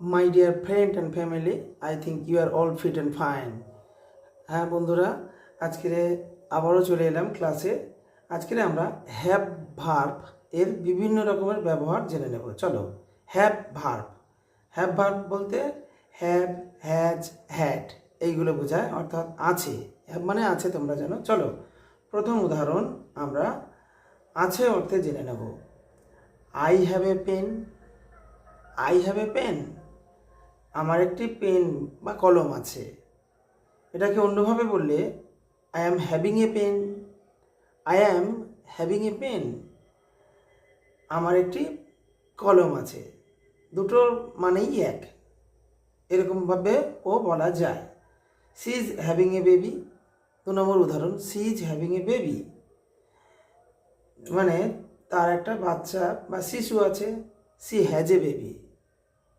My dear friend and family I think you are all fit and fine হ্যাঁ বন্ধুরা, আজকে আবারও চলে এলাম ক্লাসে আজকে আমরা হ্যাভ ভার্ভ এর বিভিন্ন রকমের ব্যবহার জেনে নেব। চলো হ্যাভ ভার্ভ হ্যাভ ভার্ভ বলতে হ্যাভ হ্যাজ হ্যাড এইগুলো বোঝায়, অর্থাৎ আছে। হ্যাভ মানে আছে তোমরা জানো। চলো, প্রথম উদাহরণ আমরা আছে অর্থে জেনে নেব। I have a pen I have a pen আমার একটি পেন বা কলম আছে। এটাকে অন্যভাবে বললে I am having a pen I am having a pen আমার একটি কলম আছে। দুটোর মানেই এক। এরকমভাবে ও বলা যায়। She is having a baby দু নম্বর উদাহরণ she is having a baby মানে তার একটা বাচ্চা বা শিশু আছে। সি হ্যাজ এ বেবি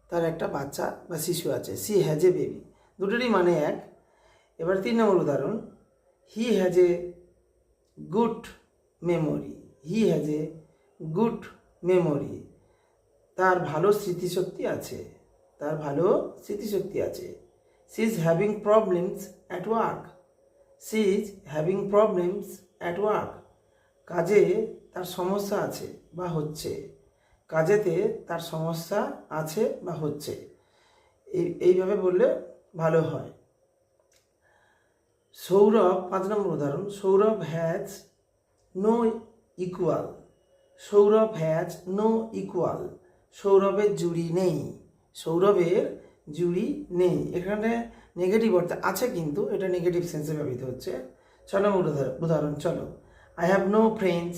তার একটা বাচ্চা বা শিশু আছে। সি হ্যাজ এ বেবি দুটোরই মানে এক। এবার তিন নম্বর উদাহরণ। He has a good memory he has a good memory তার ভালো স্মৃতিশক্তি আছে। তার ভালো স্মৃতিশক্তি আছে। She is having problems at work she is having problems at work কাজে তার সমস্যা আছে বা হচ্ছে। কাজেতে তার সমস্যা আছে বা হচ্ছে। এই, এইভাবে বললে ভালো হয়। সৌরভ, পাঁচ নম্বর উদাহরণ, Sourav has no equal Sourav has no equal সৌরভের জুড়ি নেই। সৌরভের জুড়ি নেই। এখানে নেগেটিভ অর্থে আছে কিন্তু, এটা নেগেটিভ সেন্সে ব্যবহৃত হচ্ছে। ছ নম্বর উদাহরণ চলো। I have no French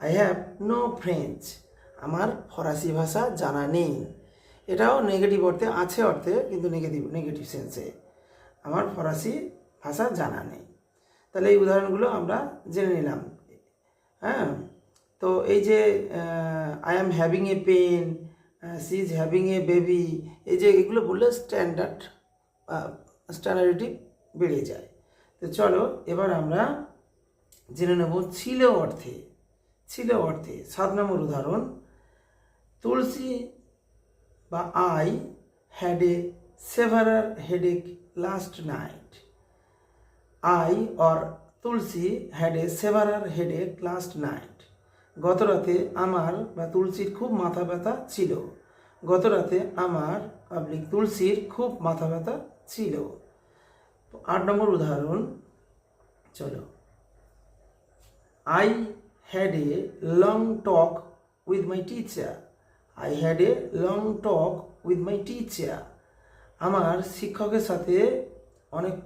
I have no French আমার ফরাসি ভাষা জানা নেই। এটাও নেগেটিভ অর্থে আছে অর্থে, কিন্তু নেগেটিভ নেগেটিভ সেন্সে আমার ফরাসি ভাষা জানা নেই। তাহলে এই উদাহরণগুলো আমরা জেনে নিলাম। হ্যাঁ? তো এই যে I am having a pen she is having a baby এই যে এগুলো বললে স্ট্যান্ডার্ড স্ট্যান্ডার্ডিটি বেড়ে যায়। তো চলো এবার আমরা জেনে নেব ছিল অর্থে ছিল অর্থে। সাত নম্বর উদাহরণ। তুলসী বা I had a severe headache last night I or Tulsi had a severe headache last night গত রাতে আমার বা তুলসীর খুব মাথা ব্যথা ছিল। গত রাতে আমার পাবলিক তুলসীর খুব মাথা ব্যথা ছিল। আট নম্বর উদাহরণ, চলো। I had a long talk with my teacher I had a long talk with my teacher আমার শিক্ষকের সাথে অনেক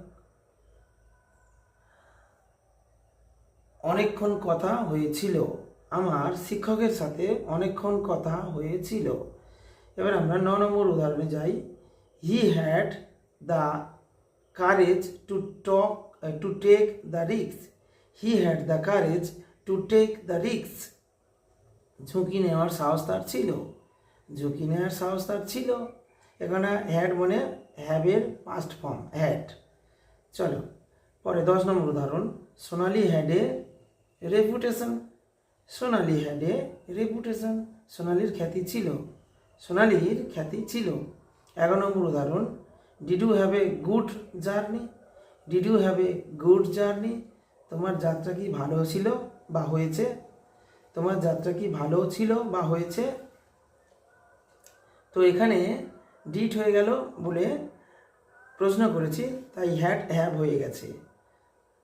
অনেকক্ষণ কথা হয়েছিল। আমার শিক্ষকের সাথে অনেকক্ষণ কথা হয়েছিল। এবার আমরা ন নম্বর উদাহরণে যাই। He had the courage to talk to take the রিক্স he had the courage to take the রিক্স ঝুঁকি নেওয়ার সাহস তার ছিল। ঝুঁকি নেওয়ার সাহস তার ছিল। এখানে হ্যাড মানে হ্যাভের পাস্ট ফর্ম হ্যাড চলো, পরে দশ নম্বর উদাহরণ। সোনালি হ্যাডে রেপুটেশন সোনালি হ্যাডে রেপুটেশন সোনালির খ্যাতি ছিল। সোনালির খ্যাতি ছিল। এগারো নম্বর উদাহরণ। Did you have a good journey did you have a good journey তোমার যাত্রা কি ভালো ছিল বা হয়েছে? তোমার যাত্রা কি ভালো ছিল বা হয়েছে? তো এখানে ডিট হয়ে গেল বলে প্রশ্ন করেছি, তাই হ্যাড হ্যাভ হয়ে গেছে।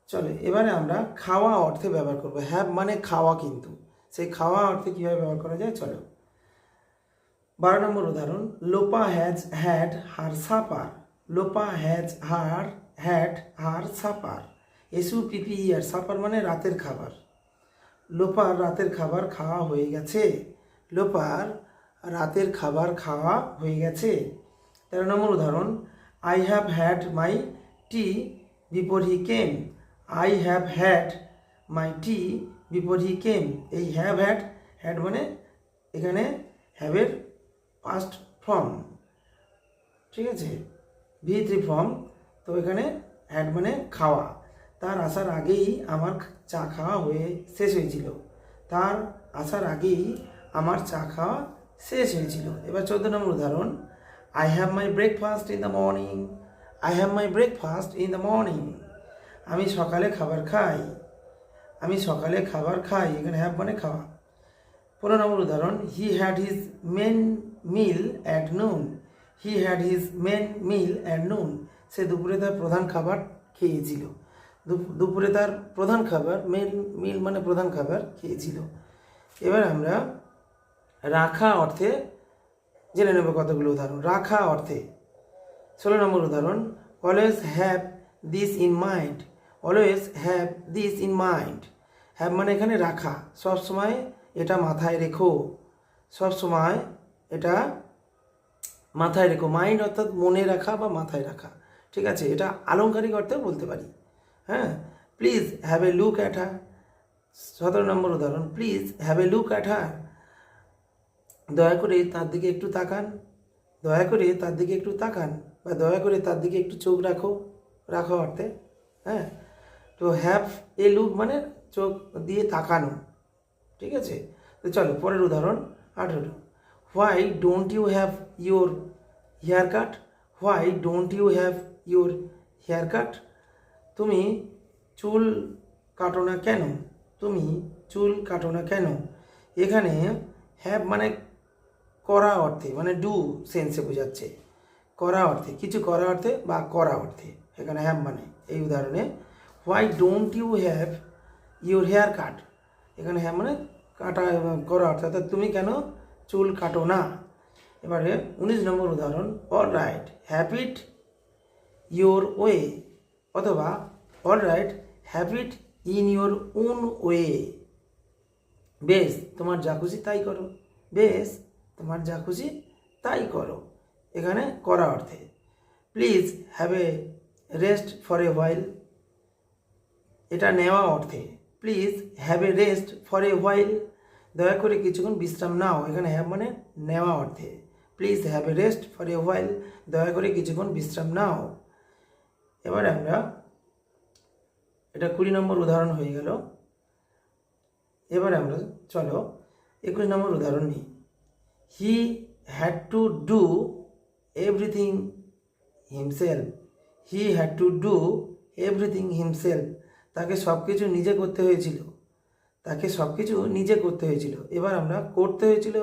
চলে, এবারে আমরা খাওয়া অর্থে ব্যবহার করব। হ্যাভ মানে খাওয়া কিন্তু। সেই খাওয়া অর্থে কীভাবে ব্যবহার করা যায়? চলো। বারো নম্বর উদাহরণ, Lopa has had her supper Lopa has her had her supper S U P P R supper মানে রাতের খাবার। লোপার রাতের খাবার খাওয়া হয়ে গেছে। লোপার রাতের খাবার খাওয়া হয়ে গেছে। তেরো নম্বর উদাহরণ I have had my tea before he came I have had my tea before he came এই হ্যাভ হ্যাড হ্যাড মানে এখানে হ্যাভের পাস্ট ফর্ম ঠিক আছে? ভি থ্রি ফর্ম তো এখানে হ্যাড মানে খাওয়া। তার আসার আগেই আমার চা খাওয়া হয়ে, শেষ হয়েছিল। তার আসার আগেই আমার চা খাওয়া শেষ হয়েছিল। এবার চোদ্দ নম্বর উদাহরণ। I have my breakfast in the morning I have my breakfast in the morning আমি সকালে খাবার খাই। আমি সকালে খাবার খাই। এখানে হ্যাভ মানে খাওয়া। পনেরো নম্বর উদাহরণ। He had his main meal at noon he had his main meal at noon সে দুপুরে তার প্রধান খাবার খেয়েছিল। দুপ- দুপুরে তার প্রধান খাবার মেন মিল মানে প্রধান খাবার খেয়েছিল। এবার আমরা রাখা অর্থে জেনে নেব কতগুলো উদাহরণ। রাখা অর্থে, ষোলো নম্বর উদাহরণ always have this in mind always have this in mind have মানে এখানে রাখা, সব সময় এটা মাথায় রেখো। সব সময় এটা মাথায় রেখো। মাইন্ড অর্থাৎ মনে রাখা বা মাথায় রাখা। ঠিক আছে, এটা আলংকারিক অর্থেও বলতে পারি। হ্যাঁ please have a look at her সতেরো নম্বর উদাহরণ please have a look at her দয়া করে তার দিকে একটু তাকান। দয়া করে তার দিকে একটু তাকান বা দয়া করে তার দিকে একটু চোখ রাখো। রাখো অর্থে হ্যাঁ? তো হ্যাভ এ লুক মানে চোখ দিয়ে তাকানো, ঠিক আছে? তো চলো, পরের উদাহরণ, আঠেরো। Why don't you have your hair cut why don't you have your hair cut তুমি চুল কাটো না কেন? তুমি চুল কাটো না কেন? এখানে হ্যাভ মানে করা অর্থে মানে ডু সেন্সে বোঝাচ্ছে। করা অর্থে, কিছু করা অর্থে বা করা অর্থে। এখানে হ্যাভ মানে এই উদাহরণে why don't you have your hair cut এখানে হ্যাভ মানে কাটা করা অর্থে, অর্থাৎ তুমি কেন চুল কাটো না? এবারে উনিশ নম্বর উদাহরণ all right have it your way অথবা all right have it in your own way বেশ, তোমার যা খুশি তাই করো। বেশ তোমার যা খুশি তাই করো। এখানে করা অর্থে। Please have a rest for a while এটা নেওয়া অর্থে। Please have a rest for a while দয়া করে কিছুক্ষণ বিশ্রাম নাও। এখানে হ্যাভ মানে নেওয়া অর্থে। Please have a rest for a while দয়া করে কিছুক্ষণ বিশ্রাম নাও। এবার আমরা এটা কুড়ি নম্বর উদাহরণ হয়ে গেল। এবার আমরা চলো একুশ নম্বর উদাহরণ নিই। He had to do everything himself he had to do everything himself তাকে সব কিছু নিজে করতে হয়েছিল। তাকে সব কিছু নিজে করতে হয়েছিল। এবার আমরা করতে হয়েছিল।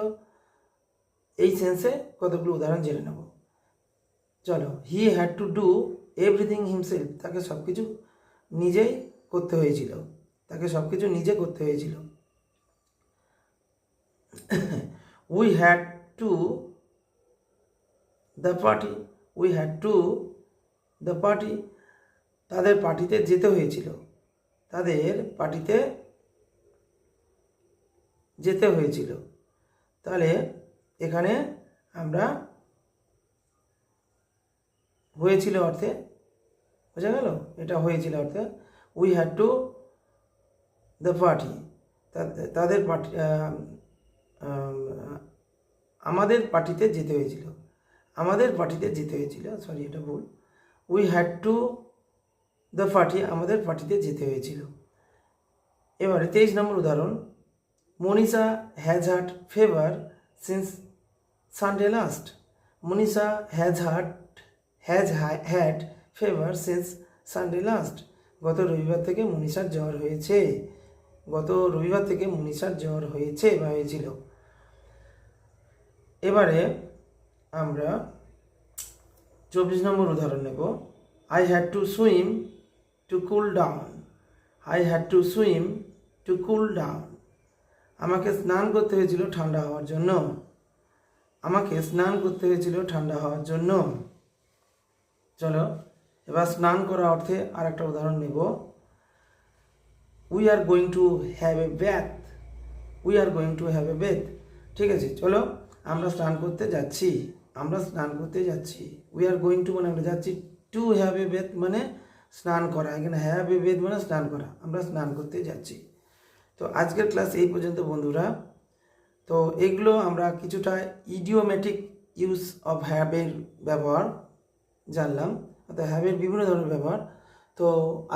এই সেন্সে কতগুলো উদাহরণ জেনে নেব। চলো he had to do everything himself তাকে সব কিছু নিজেই করতে হয়েছিল। তাকে সব কিছু নিজে করতে হয়েছিল। We had to the party we had to the party তাদের পার্টিতে যেতে হয়েছিল। তাদের পার্টিতে যেতে হয়েছিল। তাহলে এখানে আমরা হয়েছিল অর্থে, বোঝা গেল? এটা হয়েছিল অর্থে we had to the party তাদের পার্টি আমাদের পার্টিতে যেতে হয়েছিল। আমাদের পার্টিতে যেতে হয়েছিল সরি এটা ভুল। We had to the party আমাদের পার্টিতে যেতে হয়েছিল। এবারে তেইশ নম্বর উদাহরণ। Manisha has heart fever since Sunday last Manisha has heart has had fever since Sunday last গত রবিবার থেকে মনীষার জ্বর হয়েছে। গত রবিবার থেকে মনীষার জ্বর হয়েছে বা হয়েছিল। এবারে আমরা চব্বিশ নম্বর উদাহরণ নেব। I had to swim to cool down I had to swim to cool down আমাকে স্নান করতে হয়েছিল ঠান্ডা হওয়ার জন্য। আমাকে স্নান করতে হয়েছিল ঠান্ডা হওয়ার জন্য। চলো, এবার স্নান করা অর্থে আর একটা উদাহরণ নেব। We are going to have a bath we are going to have a bath ঠিক আছে, চলো। আমরা স্নান করতে যাচ্ছি, আমরা স্নান করতে যাচ্ছি। উই আর গোয়িং টু মানে আমরা যাচ্ছি টু হ্যাভ এ বেথ মানে স্নান করা। এখানে হ্যাভ এ বেথ মানে স্নান করা। আমরা স্নান করতে যাচ্ছি। তো আজকের ক্লাস এই পর্যন্ত বন্ধুরা। তো এগুলো আমরা কিছুটা ইডিওমেটিক ইউজ অফ হ্যাবের ব্যবহার জানলাম। অর্থাৎ হ্যাবের বিভিন্ন ধরনের ব্যবহার। তো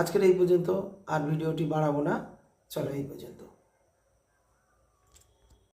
আজকের এই পর্যন্ত আর ভিডিওটি বাড়াবো না। চলো এই পর্যন্ত।